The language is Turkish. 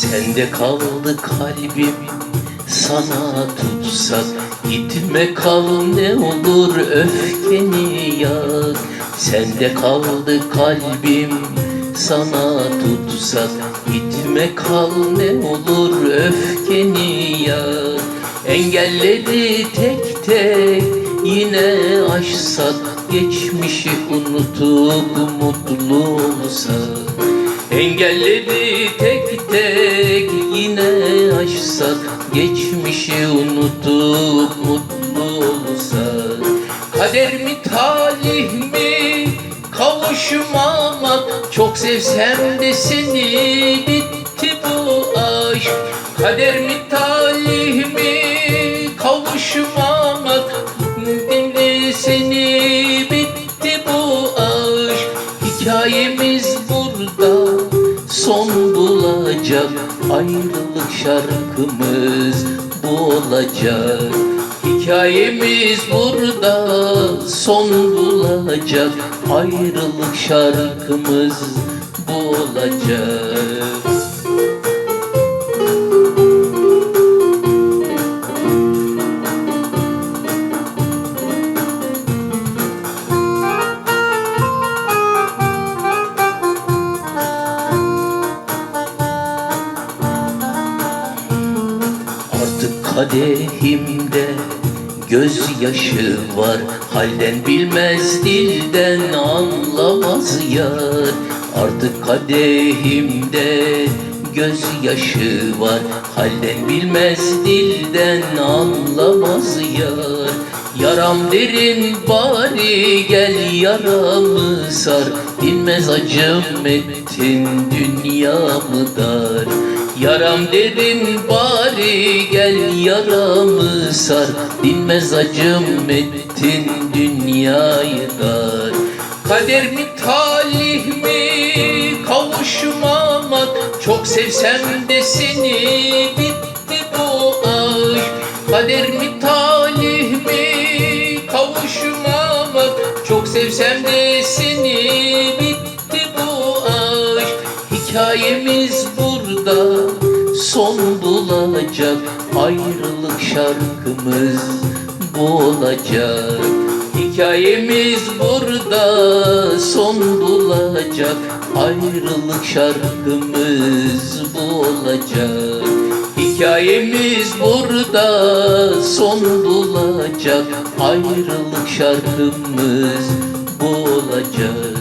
Sende kaldı kalbim sana tutsak Gitme kal ne olur öfkeni yak. Sende kaldı kalbim sana tutsak Gitme kal ne olur öfkeni yak. Engelleri tek tek yine aşsak Geçmişi unutup mutlu olsak Engelleri aşsak Geçmişi unutup mutlu olsak. Kader mi talih mi? Kavuşmamak Çok sevsem de seni bitti bu aşk. Kader mi talih mi? Kavuşmamak Şimdi seni bitti bu aşk. Hikayemiz burada son bulacak. Ayrılık şarkımız bu olacak Hikayemiz burada son bulacak. Ayrılık şarkımız bu olacak kadehimde gözyaşı var. Halden bilmez dilden anlamaz yar. Artık kadehimde gözyaşı var. Halden bilmez dilden anlamaz yar. Yaram derin bari gel yaramı sar. Bilmez acım ettin dünyamı dar Yaram derin bari gel yaramı sar. Bilmez acım ettin dünyayı dar. Kader mi talih mi? Kavuşmamak Çok sevsem de seni. Bitti bu aşk. Kader mi talih mi? Kavuşmamak Çok sevsem de seni bulacak Ayrılık şarkımız bu olacak. Hikayemiz burada son bulacak Ayrılık şarkımız bu olacak. Hikayemiz burada son bulacak Ayrılık şarkımız bu olacak